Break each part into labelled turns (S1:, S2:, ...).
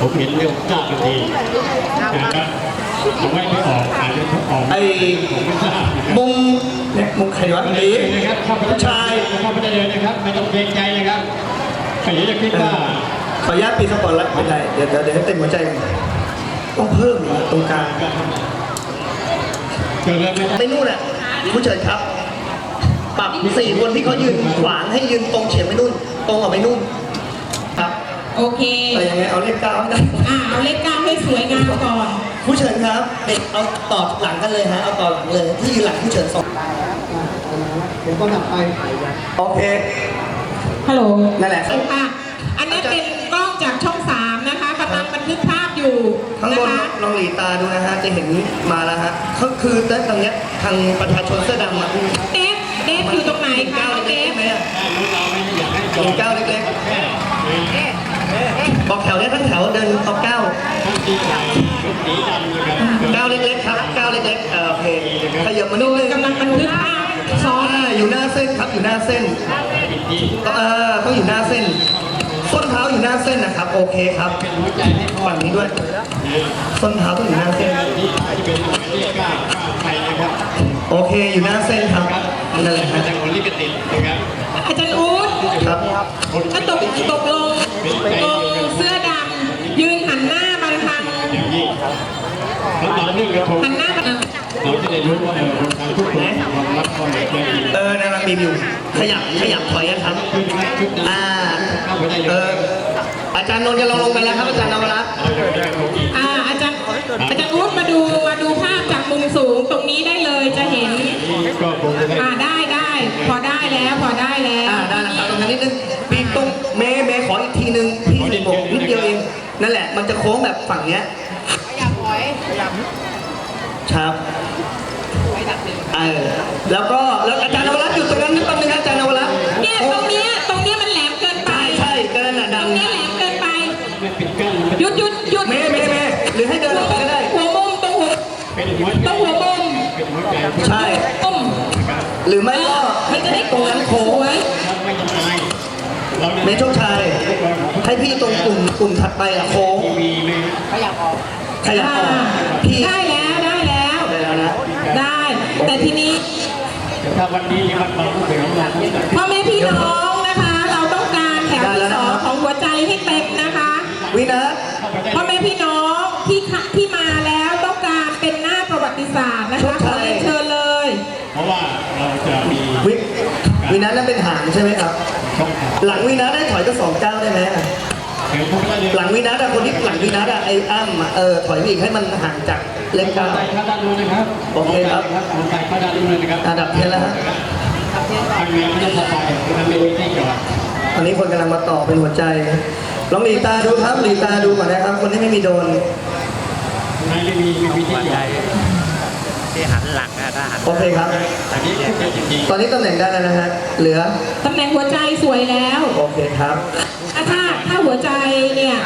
S1: ผมเห็นเรื่องเก้านาทีนะครับผมไม่ได้ออกอาจจะทุกออก
S2: ไอ้
S1: ผมไม่ทราบนะครับ
S2: มุมเนี่ยมุมใครวะ
S1: เล
S2: นี้
S1: ยนะครับเข้าไป
S2: ผู้ชาย
S1: เข้าไปได้เลยนะครับไม่ต้องเกรงใจนะครับใครจะคิดว่า
S2: ขออนุญาตปีสปอร์ตแล้วไม่ได้เดี๋ยวเดี๋ยวเดี๋ยวให้เต็มหัวใจก่อนต้องเพิ่มอีกตรงกลาง
S1: เกิดเรื่องไม่ได้
S2: ไม่นู่นอะผู้เชิญครับปรับสี่คนที่เขายืนขวางให้ยืนตรงเฉียงไปนู่นตรงออกไปนู่นครับ
S3: โอเค
S2: อะไรยังไงเอาเลขเก้าให้ได้
S3: อ่าเอาเลขเก้าให้สวยงามก่อน
S2: ผู้เชิญครับเด็กเอาต่อหลังกันเลยฮะเอาต่อหลังเลยที่ยืนหลังผู้เชิญสองเดี๋ยวก็หนักไปโอเค
S3: ฮัลโหล
S2: นั่นแหละ
S3: ค่ะอันนี้เป็นกล้องจากช่องสามนะคะกำลังบันทึกภาพอยู่
S2: ข้าง
S3: นะ
S2: บน
S3: คะ
S2: ลองหลีตาดูนะฮะจะเห็นมาแล้วฮะก็คือด้านตรงเนี้ยทางประชาชนเสื้อดำมา
S3: เดฟเดฟอยู่ตรงไหนคะ
S2: เก้า
S3: น้องเด
S2: เล็ก
S3: ฟ
S2: ๆไหมอะ
S1: เราไม่อยากให้
S2: เห็นเก้าเล็กๆ บอกแถวเนี้ยทั้งแถวเดินเอาเก้า
S1: ทั้งสีขาว
S2: เก้าเล็กๆครับเก้าเล็กๆเออโอเคขยับมา
S3: ด
S2: นิด
S3: ยกำลังบันทึกภาพซ้อน
S2: อยู่หน้าเส้นครับอยู่หน้าเส้นต้องเออต้องอยู่หน้าเส้นส้นเท้าอยู่หน้าเส้นนะครับ โอเคครับ
S1: เป็นหัวใจให้พ่อ
S2: ฝั่งนี้ด้วยส้นเท้าต้องอยู่หน้าเส้นโอเคอยู่หน้าเส้นครับนั่นแหละ
S1: ครับ
S3: อาจารย์อู๊ด
S2: ครับ
S3: ถ้าตกตกลงตรงเสื้อดำยืนหันหน้ามาทาง
S1: อย่างยิ่งสำหรับเรื่องกระทง
S3: หันหน้ามาทาง
S1: เราจะได้รู้ว่าเออคนไทยทุกคนความรักความใจดี
S2: เออนางรำบีมอยู่ ขยับขยับถอยนะครับ
S1: ขึ้นมาชุดนั้น
S2: อ่า
S1: เข้าไปได้เล
S2: เอยออาจารย์นนท์จะลงลงไปแล้วครับอาจารย์นวรัตน์
S1: เราจะได้กระทงอีก
S3: อ่าอาจารย์อาจารย์อู๊
S2: โค้งแบบฝั่งเนี้ยครับเออแล้วก็แล้วอาจารย์นวรัตน์อยู่ตรงนั้นนิดนึงนะอาจารย์นวรัตน์
S3: เนี่ยตรงเนี้ยตรงเนี้ยมันแหลมเกินไป
S2: ใช่ใช่ก็นั่นแหละ
S3: ต
S2: ดั
S3: รงงเนี้ยแหลมเกินไป
S1: ไม่ปิดกั้นมัน
S3: หยุดหยุดหยุด
S2: เมย์เมย์เมย์หรือให้เดินออกไปก็ได้
S3: หัวมุมตรงหัว
S1: เป็นหัว
S3: ตรงหัวมุม
S1: เป็นหัวใจทุก
S2: ใช่
S3: มุม
S2: หรือไม่ก็ให้ตรงนั้นโค้ง
S3: สวย
S1: คนไม่ยังไงเรา
S2: เมย์โชคชัยให้พี่ตรงกลุ่มกลุ่มถัดไปอะโค้ง
S1: ทีวีไหม
S2: ขยับออก
S3: อ่า
S2: พี่
S3: ได้แล้วได้แล้ว
S2: ได้แล้วนะ
S3: ได้ แต่ทีนี้
S1: ถ้าวันนี้มันมาพูดถึงเราพูดถึง
S3: พ่อแม่พี่น้องนะคะ เราต้องการแถวที่สองของหัวใจให้เต็มนะคะ
S2: วินะ
S3: พ่อแม่พี่น้องที่ขะที่มาแล้วต้องการเป็นหน้าประวัติศาสตร์นะคะขอเรียนเชิญเลย
S1: เพราะว่าเราจะมี
S2: วิวินะนั่นเป็นหางใช่ไหมครับ
S1: ช่องทาง
S2: หลังวินะได้ถอยก็สองเก้าวได้ไหม อะ
S1: เดี๋ยวผมก็ได้
S2: หลังวินะอะคนที่หลังวินะอะไอ้อ้ำอะเออถอยไปอีกให้มันห่างจากเล็ก
S1: มอ
S2: เก้า
S1: ไซค์เข้าด้านนู้นนะครับ
S2: โอเคครับ
S1: มอไซค์เข้าด้านนู้นเลยนะครับ
S2: อันดับเทียนแล้วฮะ
S1: ทางเรือไม่ต้องเข้าไปมันไม่มีที่จอด
S2: ตอนนี้คนกำลังมาต่อเป็นหัวใจลองหลีตาดูครับหลีตาดูก่อนนะครับ คนที่ไม่มีโดน
S1: ไม่ได้มีไม่มีที่จอด
S4: ที่หันหลังนะถ้าหัน
S2: โอเคครับ
S1: อันนี้เป็นจริง
S2: ตอนนี้ตำแหน่งได้แล้วนะฮะ เหลือ
S3: ตำแหน่งหัวใจสวยแล้ว
S2: โอเคครับ
S3: อะถ้าถ้าหัวใจเนี่ย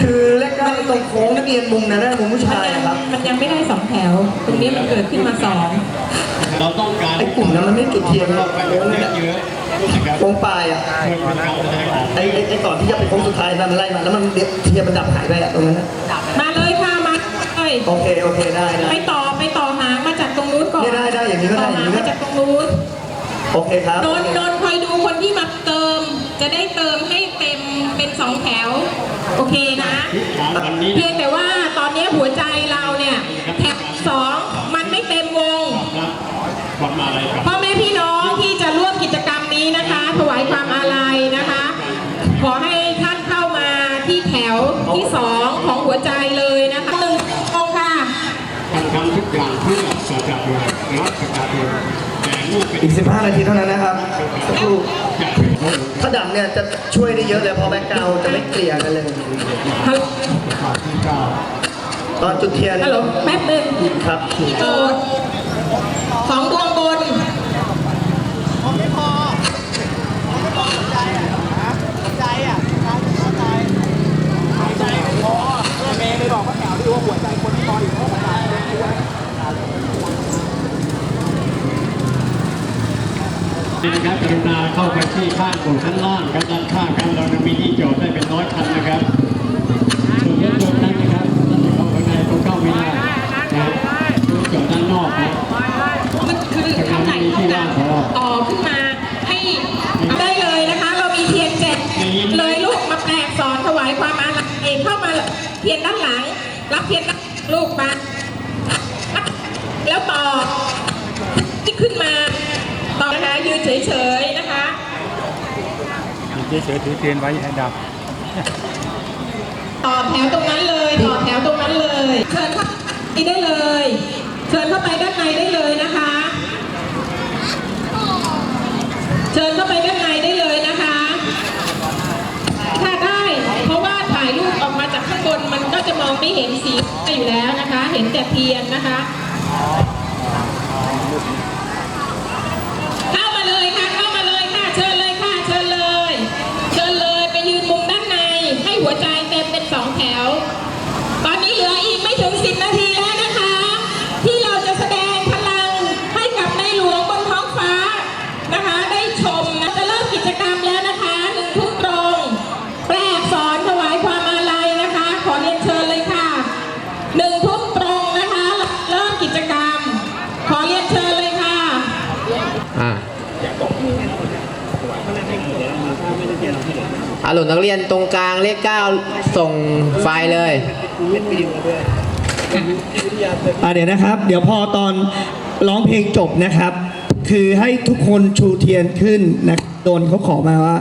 S2: คือเลขเก้าตรงโค้งนักเรียนมุมนั้นนะมุมผู้
S3: มัน
S2: ชาย
S3: ยัง
S2: อะครับ
S3: มันยังไม่ได้สองแถว ตรงนี้มันเกิดขึ้นมาสอง
S1: ๆเราต้องการ
S2: ไอ้กลุ่มนั้นมันไม่จุดเทียน
S1: เราไป
S2: โค้ง
S1: เย
S2: นั่นแหละ
S1: อะๆนะครับ
S2: โค้งปลายอะ
S1: เพื่อเป็นการแสดงออก
S2: ไอ้ไอ้ไอ้ก่อนที่จะไปโค้งสุดท้ายมันไล่มาแล้วมันเดี๋ยวเทียนมันดับหายไปอะตรงนั้นนะ
S3: มาเลยค่ะมาเลย
S2: โอเคโอเคได้ได้
S3: ไปต่อไปต่อหาง มาจากตรงนู้นก่อน
S2: ได้ได้ได้อย่างนี้ก็ได้
S3: ต่อ
S2: อย่าง
S3: หาง
S2: นี้ก็
S3: มา
S2: ได้
S3: จากตรงนู้น
S2: โอเคครับ
S3: นนท์นนท์คอยดูคนที่มาเติม จะได้เติมให้เต็มเป็นสองแถว โอเคนะ
S1: วันนี้
S3: เพียงแต่ว่าตอนนี้หัวใจเราเนี่ย อเป็
S1: นอี
S2: ก 15 นาทีเท่านั้นนะครับสักครู่
S1: จะเป็นโทษ
S2: ถ้าดับเนี่ยจะช่วยได้เยอะเลยเพอแบ็กกราวด์จะไม่เกลี่ยกันเลย
S3: ฮัลโหล
S1: ที่เก้า
S2: ตอนจุดเทียน
S3: ฮัลโหลแป๊บหนึง
S2: ครับ
S3: โจทย์สองดวงบน
S1: นี่นะครับกรุณาเข้าไปที่ข้างบนชั้นล่างกันด้านข้างกันเราจะมีที่จอดได้เป็นร้อยคันนะครับส่วนรถ
S3: เอกเข้ามาเทียนด้านหลัง รับเทียนด้านลูกมาแล้วต่อที่ขึ้นมา ต่อนะคะยืนเฉยๆนะคะ
S4: เฉยๆถือเทียนไว้ให้ดับ
S3: ต่อแถวตรงนั้นเลย ต่อแถวตรงนั้นเลยเชิญเข้าไปได้เลย เชิญเข้าไปด้านในได้เลยนะคะ เชิญเข้าไปด้านในได้เลยนะคะ ถ้าได้ เพราะว่าถ่ายรูปออกมาจากข้างบนมันก็จะมองไม่เห็นสีอยู่แล้วนะคะ เห็นแต่เทียนนะคะ หลุนักเรียนตรงกลา
S5: งเลขเก้าส่งไฟล์เลย
S2: อ่าเดี๋ยวนะครับ เดี๋ยวพอตอนร้องเพลงจบนะครับ คือให้ทุกคนชูเทียนขึ้นนะโดนเขาขอมาว่า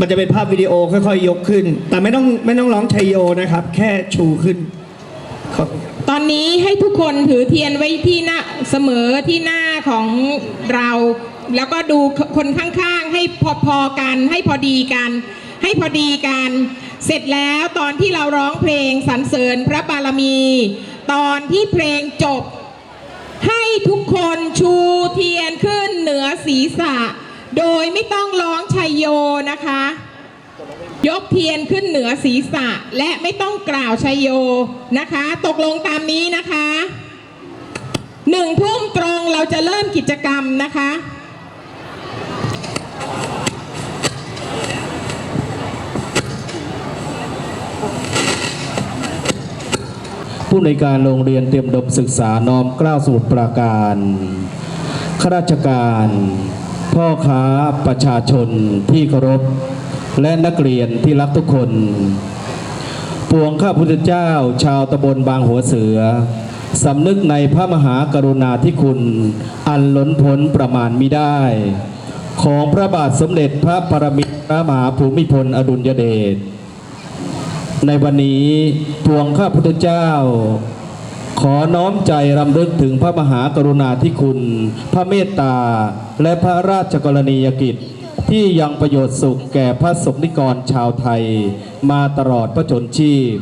S2: มันจะเป็นภาพวิดีโอค่อยๆยกขึ้น แต่ไม่ต้องไม่ต้องร้องชัยโยนะครับ แค่ชูขึ้นขอบคุณครับ
S3: ตอนนี้ให้ทุกคนถือเทียนไว้ที่หน้าเสมอที่หน้าของเรา แล้วก็ดูคนข้างๆ ให้พอๆกันให้พอดีกัน ให้พอดีกัน เสร็จแล้วตอนที่เราร้องเพลงสรรเสริญพระบารมี ตอนที่เพลงจบ ให้ทุกคนชูเทียนขึ้นเหนือศีรษะ โดยไม่ต้องร้องชัยโยนะคะ ยกเทียนขึ้นเหนือศีรษะและไม่ต้องกล่าวชัยโยนะคะ ตกลงตามนี้นะคะหนึ่งทุ่มตรงเราจะเริ่มกิจกรรมนะคะ
S6: ผู้ในการโรงเรียนเตรียมดมศึกษาน้อมกล้าสมุทรปราการข้าราชการ พ่อค้าประชาชนที่เคารพ และนักเรียนที่รักทุกคน ปวงข้าพุทธเจ้าชาวตำบลบางหัวเสือสำนึกในพระมหากรุณาธิคุณ อันล้นพ้นประมาณมิได้ ของพระบาทสมเด็จพระปรมินทรมหาภูมิพลอดุลยเดช ในวันนี้พวงข้าพุทธเจ้า ขอน้อมใจรำลึกถึงพระมหากรุณาธิคุณ พระเมตตา และพระราชกรณียกิจ ที่ยังประโยชน์สุขแก่พระสงฆ์นิกรชาวไทย มาตลอดพระชนชีพ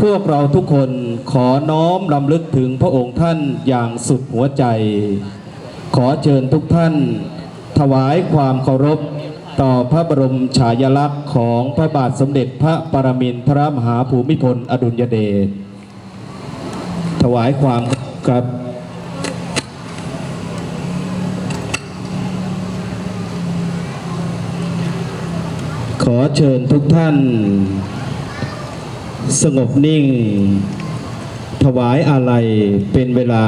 S6: พวกเราทุกคนขอน้อมรำลึกถึงพระองค์ท่านอย่างสุดหัวใจ ขอเชิญทุกท่าน ถวายความเคารพ ต่อพระบรมฉายาลักษณ์ของพระบาทสมเด็จพระปรมินทรมหาภูมิพลอดุลยเดชถวายความครับขอเชิญทุกท่าน สงบนิ่ง ถวายอาลัยเป็นเวลา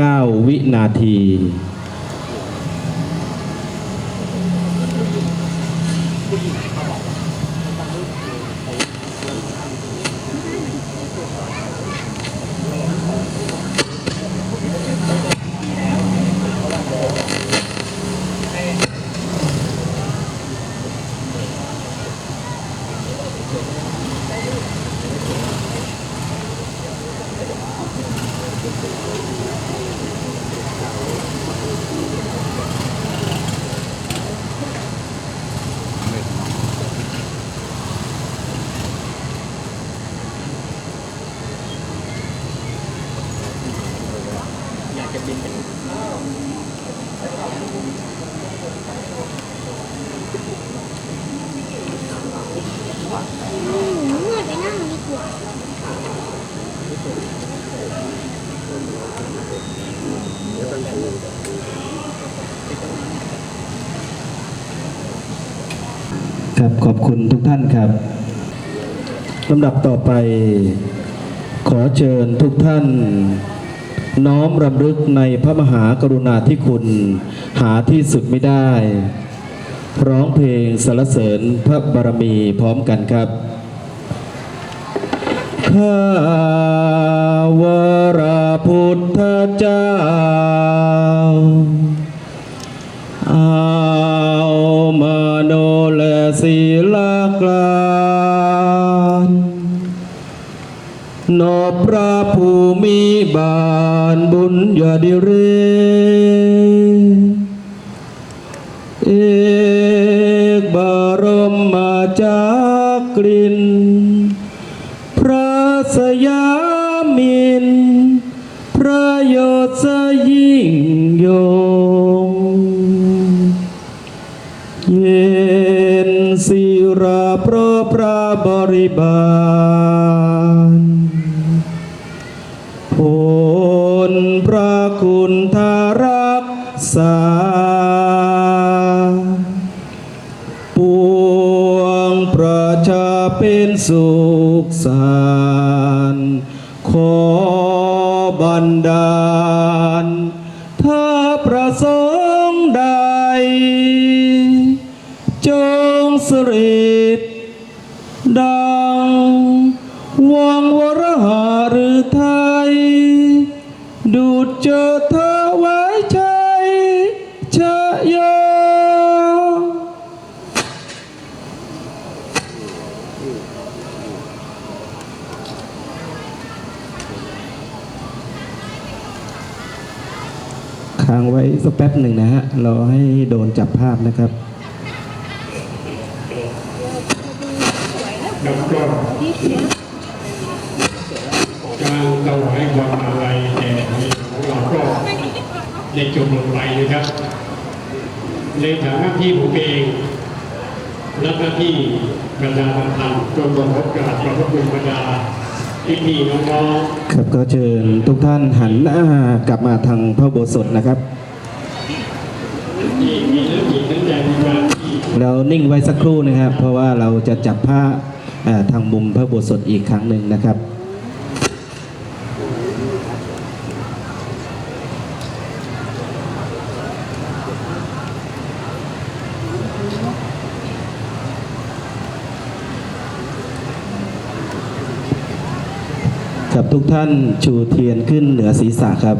S6: 89 วินาที ครับขอบคุณทุกท่านครับลำดับต่อไป ขอเชิญทุกท่าน น้อมรำลึกในพระมหากรุณาธิคุณ หาที่สุดไม่ได้ ร้องเพลงสรรเสริญพระบารมีพร้อมกันครับข้าวราพุทธเจ้า บาลบุญญาดิเร เอกบารมมาจากริน พระสยามิน พระยศยิ่งยง เย็นศิราพระพระบริบา ขอบันดาล ถ้าประสงค์ใด จงสริดดังวังวรหาหรือไทย ดูดเจอเธอไว้ใจชะยา ค้างไว้สักแป๊บหนึ่งนะฮะรอให้โดนจับภาพนะครับ
S1: แล้วก็การถวายความอาลัยแด่หลวงของเราก็ได้จบลงไปนะครับ ในฐานะที่ผมเองรับหน้าที่ประชาสัมพันธ์จนรบกราบขอบพระคุณบรรดาพี่ๆน้องๆ
S6: ครับก็เชิญทุกท่านหันหน้ากลับมาทางพระโบสถนะครับ
S1: ที่มีน้ำจิตน้ำใจในการที่
S6: แล้วนิ่งไว้สักครู่นะครับ เพราะว่าเราจะจับผ้าทางมุมพระโบสถอีกครั้งหนึ่งนะครับ กับทุกท่านชูเทียนขึ้นเหนือศีรษะครับ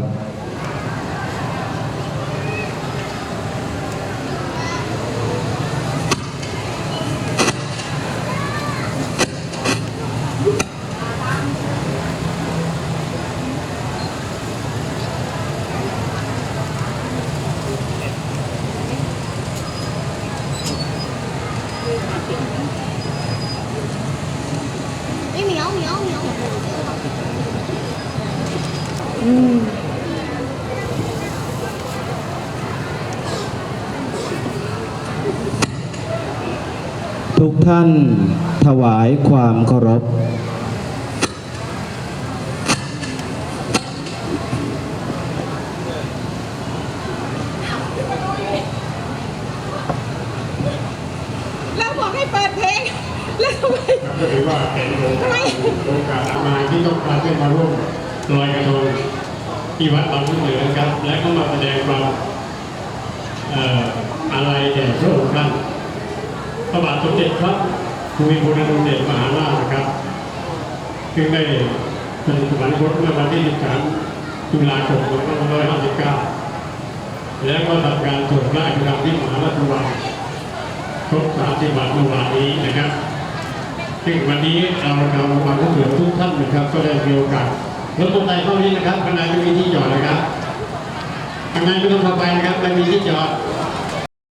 S6: ทุกท่านถวายความเคารพ
S3: แล้วบอกให้เปิดเพลง แล้วทำไม
S1: ก็ถือว่าเป็นโอกาสโอกาสอันมาที่ต้องการให้มาร่วมลอยกระทงที่วัดบางขุนเหนือครับ และก็มาแสดงความเอ่ออะไรแด่พระองค์ท่าน พระบาทสมเด็จพระภูมิพลอดุลยเดชมหาราชนะครับซึ่งได้เป็นสวรรคตเมื่อวันที่13ตุลาคม2559และก็ทำการตรวจราชการที่มหาราชวังครบ30วันเมื่อวานนี้นะครับซึ่งวันนี้เราเรามาผู้เหลือทุกท่านนะครับ ก็ได้มีโอกาสรถตอร์ไซค์เข้านี้นะครับข้างในไม่มีที่จอดนะครับข้างในไม่ต้องเข้าไปนะครับไม่มีที่จอด